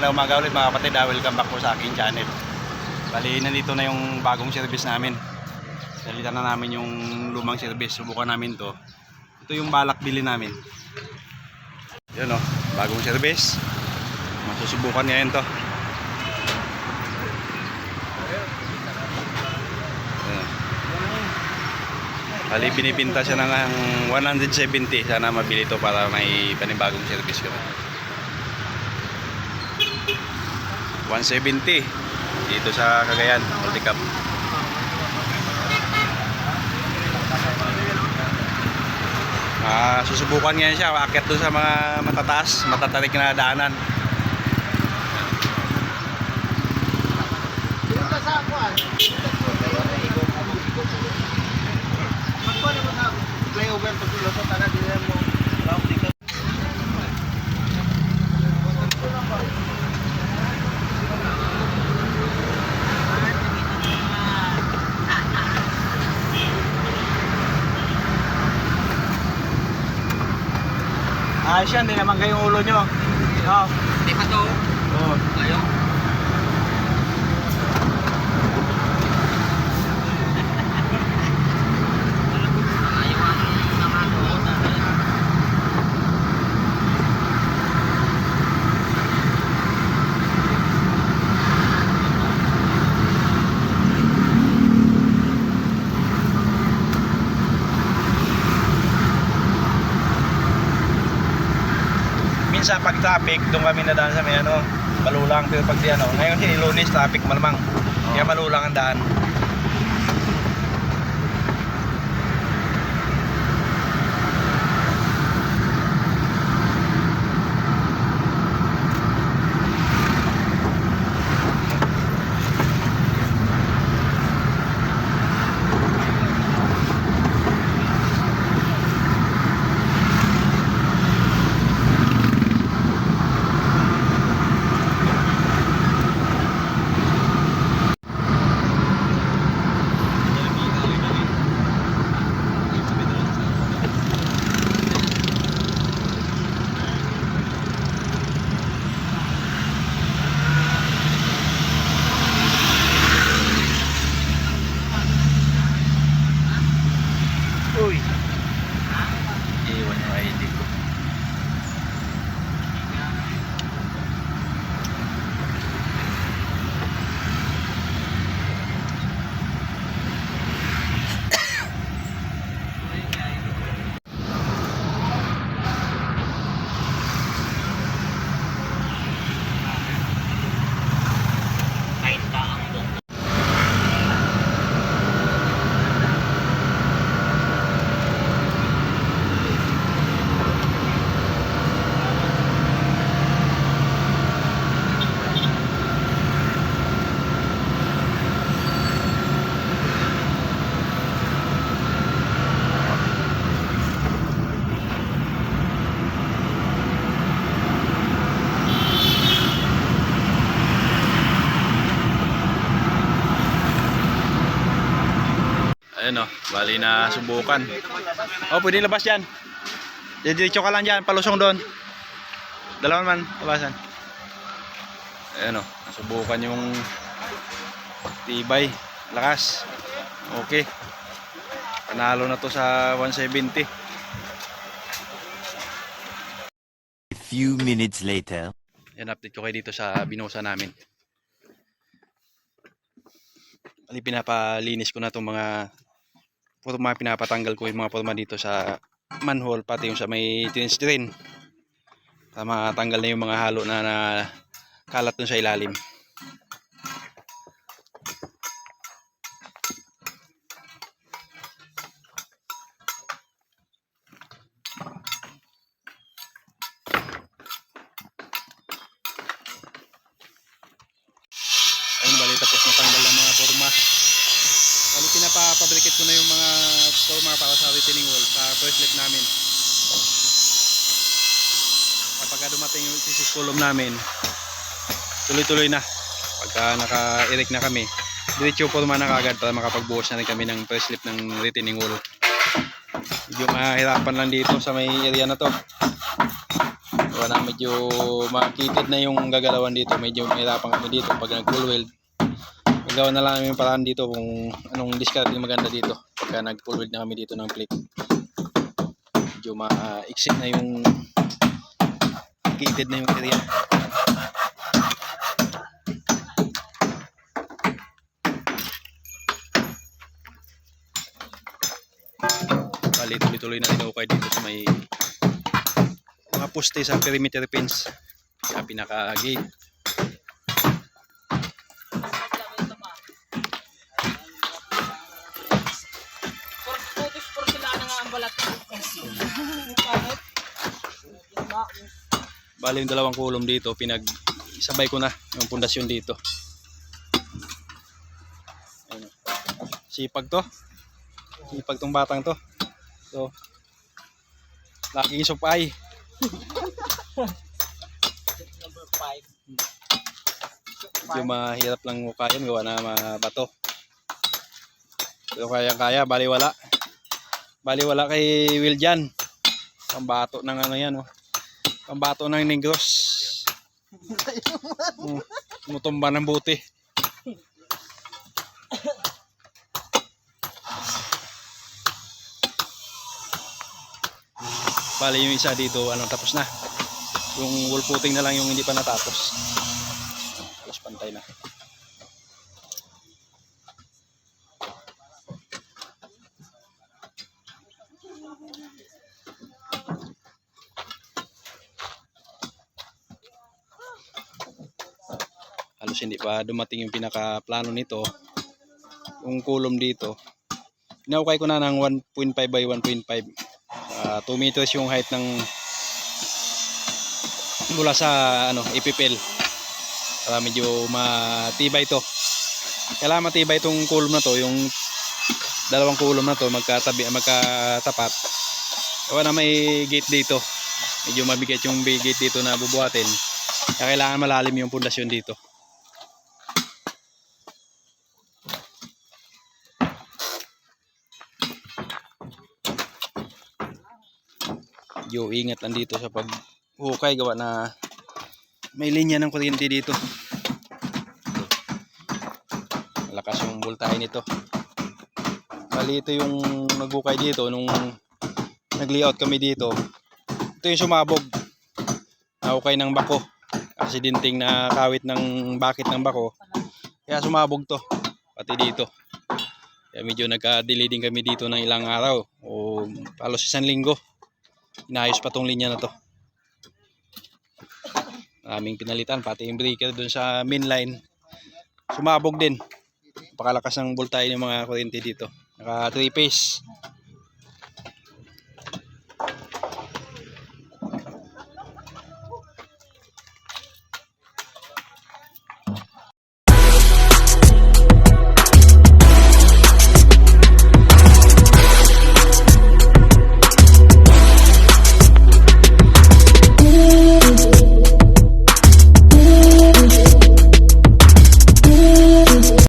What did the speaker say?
Magandang umaga ulit mga kapatid. Ah, welcome back po sa aking channel. Bali, nandito na yung bagong service namin. Salita na namin yung lumang service. Subukan namin to. Ito yung balak bili namin. Yan oh, bagong service. Masusubukan ngayon to. Bali, binibinta siya ng ang 170. Sana mabili to para may panibagong service ko. 170 dito sa Cagayan, Multicam. Ah, susubukan ngayon siya, akit doon sa mga matataas, matatarik na daanan. Sa sa flyover pag lulusot na dito mo. Ayos yan, di naman kayong ulo nyo. Oh. Di pa to. Oh. Ayaw. Minsan pag traffic, doon kami nadaan sa may ano, malulang. Pero pag di ano, ngayon si Lunes traffic malamang. Kaya malulang ang daan. Uy. Iwan yung ID ko. Ayun o, bali na subukan. Oh, pwede labas dyan. Diretso ka lang dyan, palusong doon. Dalawan man, labasan. Ayun o, nasubukan yung tibay, lakas. Okay. Panalo na to sa 170. A few minutes later. Yan, update ko kayo dito sa binosa namin. Ali, pinapalinis ko na itong mga forma, pinapatanggal ko yung mga forma dito sa manhole, pati yung sa may tinge drain. Para matanggal na yung mga halo na, na kalat dun sa ilalim. Ayun, bali tapos natanggal ang mga forma. Bali pinapapabricate ko na yung mga forma para sa retaining wall sa first lift namin. Kapag dumating yung sisis column namin, tuloy-tuloy na. Pagka naka-erect na kami, diretso forma na kagad para makapagbuhos na rin kami ng first lift ng retaining wall. Medyo mahirapan lang dito sa may area na to. Na medyo makitid na yung gagalawan dito. Medyo mahirapan kami dito pag nag-full weld. Gawa na lang namin paraan dito kung anong discard yung maganda dito. Pagka nag-full weld na kami dito ng plate. Medyo ma-exit na yung kitid na yung area. Bali, tuloy-tuloy na tinukay dito sa may mga poste sa perimeter fence sa pinaka-gate. Bali, yung dalawang kulom dito, pinag isabay ko na yung pundasyon dito. Ayun. Sipag to. Sipag tong batang to. So, laking supay. Number 5. Medyo mahirap lang mukayan, gawa na mabato. Pero kaya-kaya, bali wala. Bali wala kay Will dyan. Pambato ng ano yan, oh. Pambato ng negros. Mm, Mutumba ng buti. Bali yung isa dito, ano, tapos na. Yung wall footing na lang yung hindi pa natapos. Alas pantay na. Halos hindi pa dumating yung pinaka-plano nito. Yung kulom dito. Inaukay ko na ng 1.5 by 1.5. Ah, 2 meters yung height ng mula sa ano ipipil para medyo matibay to kailangan matibay itong kulom na to yung dalawang kulom na to magkatabi magkatapat kaya na may gate dito medyo mabigat yung gate dito na bubuhatin kaya kailangan malalim yung pundasyon dito medyo ingat lang dito sa pag hukay gawa na may linya ng kuryente dito. Malakas yung voltahe nito. Bali ito yung naghukay dito. Nung nag layout kami dito ito yung sumabog. Nahukay ng bako. Aksidinting na kawit ng bakit ng bako. Kaya sumabog to pati dito. Kaya medyo nagka-delay din kami dito ng ilang araw o halos isang linggo inayos pa tong linya na to. Maraming pinalitan pati yung breaker dun sa main line. Sumabog din. Napakalakas ng voltahe ng mga kuryente dito. Naka 3 phase